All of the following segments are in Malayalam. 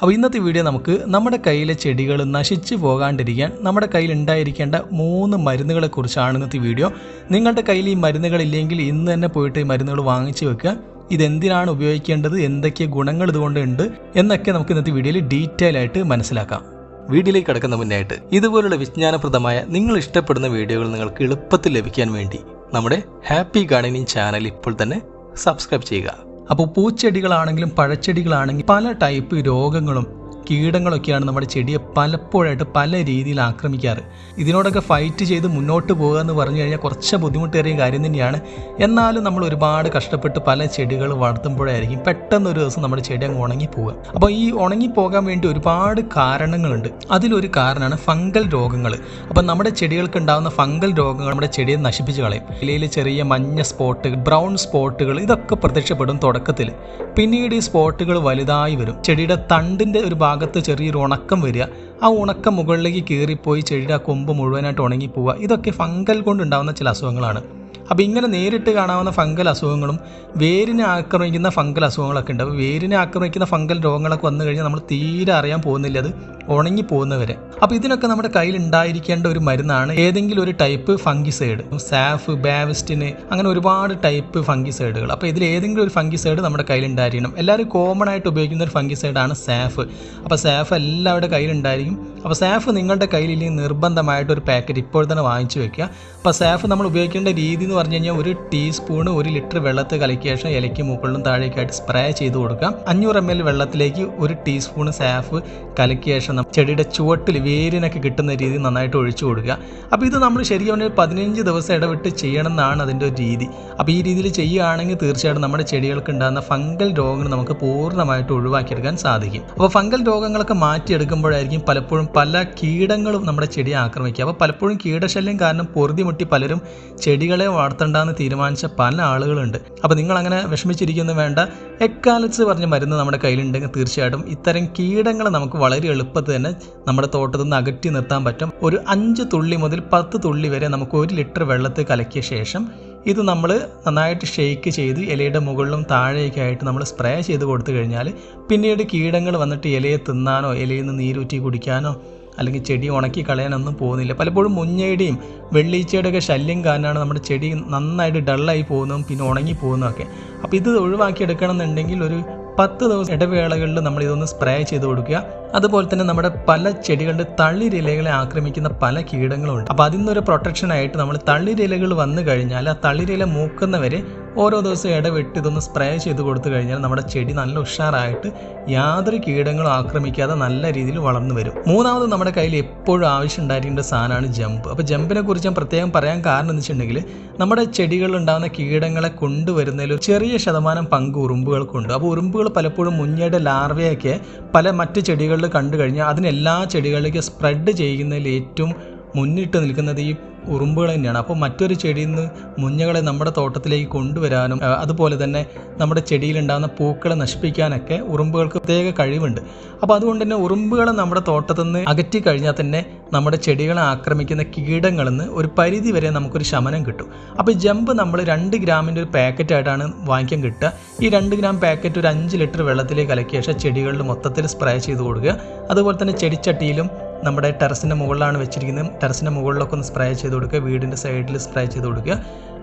അപ്പോൾ ഇന്നത്തെ വീഡിയോ നമുക്ക് നമ്മുടെ കയ്യിലെ ചെടികൾ നശിച്ചു പോകാണ്ടിരിക്കാൻ നമ്മുടെ കയ്യിൽ ഉണ്ടായിരിക്കേണ്ട മൂന്ന് മരുന്നുകളെ കുറിച്ചാണ് ഇന്നത്തെ വീഡിയോ. നിങ്ങളുടെ കയ്യിൽ ഈ മരുന്നുകളില്ലെങ്കിൽ ഇന്ന് തന്നെ പോയിട്ട് ഈ മരുന്നുകൾ വാങ്ങിച്ചു വെക്കുക. ഇതെന്തിനാണ് ഉപയോഗിക്കേണ്ടത്? എന്തൊക്കെ ഗുണങ്ങൾ ഇതുകൊണ്ട് ഉണ്ട്? എന്നൊക്കെ നമുക്ക് ഇന്നത്തെ വീഡിയോയിൽ ഡീറ്റെയിൽ ആയിട്ട് മനസ്സിലാക്കാം. വീഡിയോയിലേക്ക് കിടക്കുന്ന മുന്നായിട്ട് ഇതുപോലുള്ള വിജ്ഞാനപ്രദമായ നിങ്ങൾ ഇഷ്ടപ്പെടുന്ന വീഡിയോകൾ നിങ്ങൾക്ക് എളുപ്പത്തിൽ ലഭിക്കാൻ വേണ്ടി നമ്മുടെ ഹാപ്പി ഗാർഡനിങ് ചാനൽ ഇപ്പോൾ തന്നെ സബ്സ്ക്രൈബ് ചെയ്യുക. അപ്പോൾ പൂച്ചെടികളാണെങ്കിലും പഴച്ചെടികളാണെങ്കിലും പല ടൈപ്പ് രോഗങ്ങളും കീടങ്ങളൊക്കെയാണ് നമ്മുടെ ചെടിയെ പലപ്പോഴായിട്ട് പല രീതിയിൽ ആക്രമിക്കാറ്. ഇതിനോടൊക്കെ ഫൈറ്റ് ചെയ്ത് മുന്നോട്ട് പോകുക എന്ന് പറഞ്ഞു കഴിഞ്ഞാൽ കുറച്ച് ബുദ്ധിമുട്ടേറിയ കാര്യം തന്നെയാണ്. എന്നാലും നമ്മൾ ഒരുപാട് കഷ്ടപ്പെട്ട് പല ചെടികൾ വളർത്തുമ്പോഴായിരിക്കും പെട്ടെന്ന് ഒരു ദിവസം നമ്മുടെ ചെടി അങ്ങ് ഉണങ്ങി പോവുക. അപ്പോൾ ഈ ഉണങ്ങി പോകാൻ വേണ്ടി ഒരുപാട് കാരണങ്ങളുണ്ട്. അതിലൊരു കാരണമാണ് ഫംഗൽ രോഗങ്ങൾ. അപ്പം നമ്മുടെ ചെടികൾക്ക് ഉണ്ടാകുന്ന ഫംഗൽ രോഗങ്ങൾ നമ്മുടെ ചെടിയെ നശിപ്പിച്ച് കളയും. ഇലയിൽ ചെറിയ മഞ്ഞ സ്പോട്ട് ബ്രൗൺ സ്പോട്ടുകൾ ഇതൊക്കെ പ്രത്യക്ഷപ്പെടും തുടക്കത്തിൽ പിന്നീട് ഈ സ്പോട്ടുകൾ വലുതായി വരും. ചെടിയുടെ തണ്ടിന്റെ ഒരു ഭാഗത്ത് ചെറിയൊരു ഉണക്കം വരിക. ആ ഉണക്കം മുകളിലേക്ക് കീറിപ്പോയി ചെടിയുടെ കൊമ്പ് മുഴുവനായിട്ട് ഉണങ്ങി പോവുക ഇതൊക്കെ ഫംഗൽ കൊണ്ടുണ്ടാകുന്ന ചില അസുഖങ്ങളാണ്. അപ്പോൾ ഇങ്ങനെ നേരിട്ട് കാണാവുന്ന ഫംഗൽ അസുഖങ്ങളും വേരിനെ ആക്രമിക്കുന്ന ഫംഗൽ അസുഖങ്ങളൊക്കെ ഉണ്ട്. അപ്പോൾ വേരിനെ ആക്രമിക്കുന്ന ഫംഗൽ രോഗങ്ങളൊക്കെ വന്നു കഴിഞ്ഞാൽ നമ്മൾ തീരെ അറിയാൻ പോകുന്നില്ല അത് ഉണങ്ങി പോകുന്നവരെ. അപ്പോൾ ഇതിനൊക്കെ നമ്മുടെ കയ്യിൽ ഉണ്ടായിരിക്കേണ്ട ഒരു മരുന്നാണ് ഏതെങ്കിലും ഒരു ടൈപ്പ് ഫംഗിസൈഡ്. സാഫ് ബാവിസ്റ്റിന് അങ്ങനെ ഒരുപാട് ടൈപ്പ് ഫംഗിസൈഡുകൾ. അപ്പോൾ ഇതിൽ ഏതെങ്കിലും ഒരു ഫംഗിസൈഡ് നമ്മുടെ കയ്യിൽ ഉണ്ടായിരിക്കണം. എല്ലാവരും കോമൺ ആയിട്ട് ഉപയോഗിക്കുന്ന ഒരു ഫംഗിസൈഡാണ് സാഫ്. അപ്പോൾ സാഫ് എല്ലാവരുടെ കയ്യിൽ ഉണ്ടായിരിക്കും. അപ്പോൾ സാഫ് നിങ്ങളുടെ കയ്യിലില്ലെങ്കിൽ നിർബന്ധമായിട്ട് ഒരു പാക്കറ്റ് ഇപ്പോൾ തന്നെ വാങ്ങിച്ചു വെക്കുക. അപ്പോൾ സാഫ് നമ്മൾ ഉപയോഗിക്കേണ്ട രീതി എന്ന് പറഞ്ഞു കഴിഞ്ഞാൽ ഒരു ടീസ്പൂണ് ഒരു ലിറ്റർ വെള്ളത്തിൽ കലക്കിയ ശേഷം ഇലയ്ക്ക് മുകളിലും താഴേക്കായിട്ട് സ്പ്രേ ചെയ്ത് കൊടുക്കാം അഞ്ഞൂറ് എം എൽ വെള്ളത്തിലേക്ക് ഒരു ടീസ്പൂണ് സാഫ് കലക്കിയ ശേഷം ചെടിയുടെ ചുവട്ടിൽ വേരിനൊക്കെ കിട്ടുന്ന രീതി നന്നായിട്ട് ഒഴിച്ചു കൊടുക്കുക. അപ്പോൾ ഇത് നമ്മൾ ശരിക്കും പറഞ്ഞാൽ പതിനഞ്ച് ദിവസം ഇടവിട്ട് ചെയ്യണം എന്നാണ് അതിന്റെ ഒരു രീതി. അപ്പോൾ ഈ രീതിയിൽ ചെയ്യുകയാണെങ്കിൽ തീർച്ചയായിട്ടും നമ്മുടെ ചെടികൾക്ക് ഉണ്ടാകുന്ന ഫംഗൽ രോഗങ്ങൾ നമുക്ക് പൂർണമായിട്ട് ഒഴിവാക്കിയെടുക്കാൻ സാധിക്കും. അപ്പോൾ ഫംഗൽ രോഗങ്ങളൊക്കെ മാറ്റിയെടുക്കുമ്പോഴായിരിക്കും പലപ്പോഴും പല കീടങ്ങളും നമ്മുടെ ചെടിയെ ആക്രമിക്കുക. അപ്പോൾ പലപ്പോഴും കീടശല്യം കാരണം പൊറുതിമുട്ടി പലരും ചെടികളെ വളർത്തണ്ടെന്ന് തീരുമാനിച്ച പല ആളുകളുണ്ട്. അപ്പോൾ നിങ്ങൾ അങ്ങനെ വിഷമിച്ചിരിക്കുന്നു വേണ്ട. എക്കാലത്ത് പറഞ്ഞ മരുന്ന് നമ്മുടെ കയ്യിലുണ്ടെങ്കിൽ തീർച്ചയായിട്ടും ഇത്തരം കീടങ്ങൾ നമുക്ക് വളരെ എളുപ്പത്തിൽ തന്നെ നമ്മുടെ തോട്ടത്തിൽ നിന്ന് അകറ്റി നിർത്താൻ പറ്റും. ഒരു അഞ്ച് തുള്ളി മുതൽ പത്ത് തുള്ളി വരെ നമുക്ക് ഒരു ലിറ്റർ വെള്ളത്തിൽ കലക്കിയ ശേഷം ഇത് നമ്മൾ നന്നായിട്ട് ഷെയ്ക്ക് ചെയ്ത് ഇലയുടെ മുകളിലും താഴേക്കായിട്ട് നമ്മൾ സ്പ്രേ ചെയ്ത് കൊടുത്തു കഴിഞ്ഞാൽ പിന്നീട് കീടങ്ങൾ വന്നിട്ട് ഇലയെ തിന്നാനോ ഇലയിൽ നിന്ന് നീരൂറ്റി കുടിക്കാനോ അല്ലെങ്കിൽ ചെടി ഉണക്കി കളയാനൊന്നും പോകുന്നില്ല. പലപ്പോഴും മുഞ്ഞയുടെയും വെള്ളീച്ചയുടെ ഒക്കെ ശല്യം കാരണമാണ് നമ്മുടെ ചെടി നന്നായിട്ട് ഡള്ളായി പോകുന്നതും പിന്നെ ഉണങ്ങി പോകുന്നതൊക്കെ. അപ്പോൾ ഇത് ഒഴിവാക്കിയെടുക്കണം എന്നുണ്ടെങ്കിൽ ഒരു പത്ത് ദിവസം ഇടവേളകളിൽ നമ്മൾ ഇതൊന്ന് സ്പ്രേ ചെയ്ത് കൊടുക്കുക. അതുപോലെ തന്നെ നമ്മുടെ പല ചെടികളുടെ തള്ളിരിലകളെ ആക്രമിക്കുന്ന പല കീടങ്ങളുണ്ട്. അപ്പോൾ അതിൽ നിന്നൊരു പ്രൊട്ടക്ഷനായിട്ട് നമ്മൾ തള്ളിരിലകൾ വന്നു കഴിഞ്ഞാൽ ആ തള്ളിരില മൂക്കുന്നവരെ ഓരോ ദിവസം ഇടവിട്ട് ഇതൊന്ന് സ്പ്രേ ചെയ്ത് കൊടുത്തു കഴിഞ്ഞാൽ നമ്മുടെ ചെടി നല്ല ഉഷാറായിട്ട് യാതൊരു കീടങ്ങളും ആക്രമിക്കാതെ നല്ല രീതിയിൽ വളർന്നു വരും. മൂന്നാമത് നമ്മുടെ കയ്യിൽ എപ്പോഴും ആവശ്യം ഉണ്ടായിരിക്കേണ്ട സാധനമാണ് ജമ്പ്. അപ്പോൾ ജമ്പിനെ കുറിച്ച് ഞാൻ പ്രത്യേകം പറയാൻ കാരണം എന്ന് വെച്ചിട്ടുണ്ടെങ്കിൽ നമ്മുടെ ചെടികളിൽ ഉണ്ടാകുന്ന കീടങ്ങളെ കൊണ്ടുവരുന്നതിൽ ഒരു ചെറിയ ശതമാനം പങ്ക് ഉറുമ്പുകൾക്കുണ്ട്. അപ്പോൾ ഉറുമ്പുകൾ പലപ്പോഴും മുഞ്ഞയുടെ ലാർവയൊക്കെ പല മറ്റ് ചെടികളിൽ കണ്ടു കഴിഞ്ഞാൽ അതിനെല്ലാ ചെടികളിലേക്ക് സ്പ്രെഡ് ചെയ്യുന്നതിൽ ഏറ്റവും മുന്നിട്ട് നിൽക്കുന്നത് ഈ ഉറുമ്പുകൾ തന്നെയാണ്. അപ്പോൾ മറ്റൊരു ചെടിയിൽ നിന്ന് മുഞ്ഞകളെ നമ്മുടെ തോട്ടത്തിലേക്ക് കൊണ്ടുവരാനും അതുപോലെ തന്നെ നമ്മുടെ ചെടിയിൽ ഉണ്ടാകുന്ന പൂക്കളെ നശിപ്പിക്കാനൊക്കെ ഉറുമ്പുകൾക്ക് പ്രത്യേക കഴിവുണ്ട്. അപ്പോൾ അതുകൊണ്ട് തന്നെ ഉറുമ്പുകളെ നമ്മുടെ തോട്ടത്തിൽ നിന്ന് അകറ്റി കഴിഞ്ഞാൽ തന്നെ നമ്മുടെ ചെടികളെ ആക്രമിക്കുന്ന കീടങ്ങളിൽ നിന്ന് ഒരു പരിധി വരെ നമുക്കൊരു ശമനം കിട്ടും. അപ്പോൾ ജമ്പ് നമ്മൾ രണ്ട് ഗ്രാമിന്റെ ഒരു പാക്കറ്റായിട്ടാണ് വാങ്ങിക്കാൻ കിട്ടുക. ഈ രണ്ട് ഗ്രാം പാക്കറ്റ് ഒരു അഞ്ച് ലിറ്റർ വെള്ളത്തിലേക്ക് കലക്കിയ ശേഷം ചെടികളിൽ മൊത്തത്തിൽ സ്പ്രേ ചെയ്ത് കൊടുക്കുക. അതുപോലെ തന്നെ ചെടിച്ചട്ടിയിലും നമ്മുടെ ടെറസിന്റെ മുകളിലാണ് വെച്ചിരിക്കുന്നത്. ടെറസിന്റെ മുകളിലൊക്കെ ഒന്ന് സ്പ്രേ ചെയ്ത് കൊടുക്കുക. വീടിന്റെ സൈഡിൽ സ്പ്രേ ചെയ്ത് കൊടുക്കുക.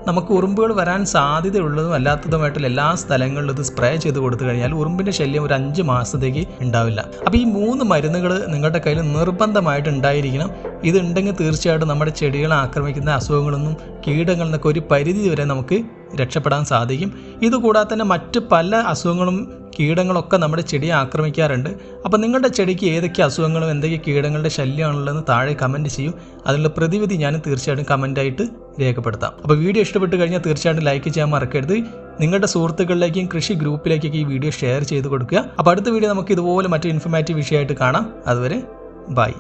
നമുക്ക് ഉറുമ്പുകൾ വരാൻ സാധ്യതയുള്ളതും അല്ലാത്തതുമായിട്ടുള്ള എല്ലാ സ്ഥലങ്ങളിലും ഇത് സ്പ്രേ ചെയ്ത് കൊടുത്തു കഴിഞ്ഞാൽ ഉറുമ്പിന്റെ ശല്യം ഒരു അഞ്ച് മാസത്തേക്ക് ഉണ്ടാവില്ല. അപ്പോൾ ഈ മൂന്ന് മരുന്നുകൾ നിങ്ങളുടെ കയ്യിൽ നിർബന്ധമായിട്ട് ഉണ്ടായിരിക്കണം. ഇതുണ്ടെങ്കിൽ തീർച്ചയായിട്ടും നമ്മുടെ ചെടികളെ ആക്രമിക്കുന്ന അസുഖങ്ങളൊന്നും കീടങ്ങളിൽ നിന്നൊക്കെ ഒരു പരിധി വരെ നമുക്ക് രക്ഷപ്പെടാൻ സാധിക്കും. ഇതുകൂടാതെ തന്നെ മറ്റ് പല അസുഖങ്ങളും കീടങ്ങളൊക്കെ നമ്മുടെ ചെടിയെ ആക്രമിക്കാറുണ്ട്. അപ്പോൾ നിങ്ങളുടെ ചെടിക്ക് ഏതൊക്കെ അസുഖങ്ങളും എന്തൊക്കെ കീടങ്ങളുടെ ശല്യമാണുള്ളതെന്ന് താഴെ കമന്റ് ചെയ്യൂ. അതിനുള്ള പ്രതിവിധി ഞാൻ തീർച്ചയായിട്ടും കമന്റായിട്ട് രേഖപ്പെടുത്താം. അപ്പോൾ വീഡിയോ ഇഷ്ടപ്പെട്ട് കഴിഞ്ഞാൽ തീർച്ചയായിട്ടും ലൈക്ക് ചെയ്യാൻ മറക്കരുത്. നിങ്ങളുടെ സുഹൃത്തുക്കളിലേക്കും കൃഷി ഗ്രൂപ്പിലേക്കൊക്കെ ഈ വീഡിയോ ഷെയർ ചെയ്ത് കൊടുക്കുക. അപ്പോൾ അടുത്ത വീഡിയോ നമുക്ക് ഇതുപോലെ മറ്റൊരു ഇൻഫർമേറ്റീവ് വിഷയമായിട്ട് കാണാം. അതുവരെ ബൈ